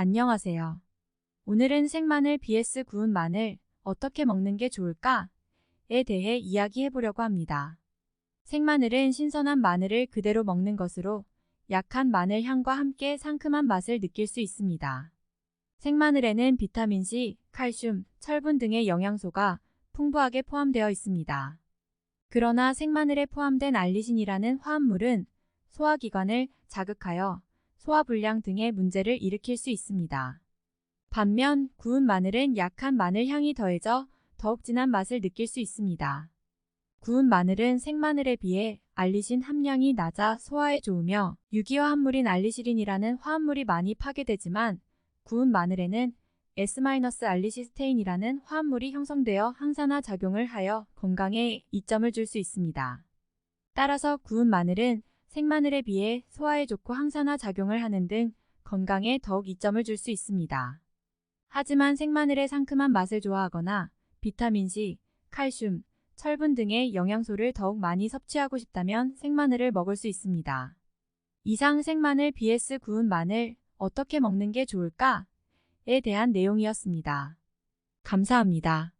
안녕하세요. 오늘은 생마늘 vs 구운 마늘 어떻게 먹는 게 좋을까?에 대해 이야기해 보려고 합니다. 생마늘은 신선한 마늘을 그대로 먹는 것으로 약한 마늘 향과 함께 상큼한 맛을 느낄 수 있습니다. 생마늘에는 비타민C, 칼슘, 철분 등의 영양소가 풍부하게 포함되어 있습니다. 그러나 생마늘에 포함된 알리신이라는 화합물은 소화기관을 자극하여 소화불량 등의 문제를 일으킬 수 있습니다. 반면 구운 마늘은 약한 마늘 향이 더해져 더욱 진한 맛을 느낄 수 있습니다. 구운 마늘은 생마늘에 비해 알리신 함량이 낮아 소화에 좋으며 유기화 합물인 알리시린이라는 화합물이 많이 파괴되지만 구운 마늘에는 S-알리시스테인이라는 화합물이 형성되어 항산화 작용을 하여 건강에 이점을 줄 수 있습니다. 따라서 구운 마늘은 생마늘에 비해 소화에 좋고 항산화 작용을 하는 등 건강에 더욱 이점을 줄 수 있습니다. 하지만 생마늘의 상큼한 맛을 좋아하거나 비타민C, 칼슘, 철분 등의 영양소를 더욱 많이 섭취하고 싶다면 생마늘을 먹을 수 있습니다. 이상 생마늘 vs 구운 마늘 어떻게 먹는 게 좋을까? 에 대한 내용이었습니다. 감사합니다.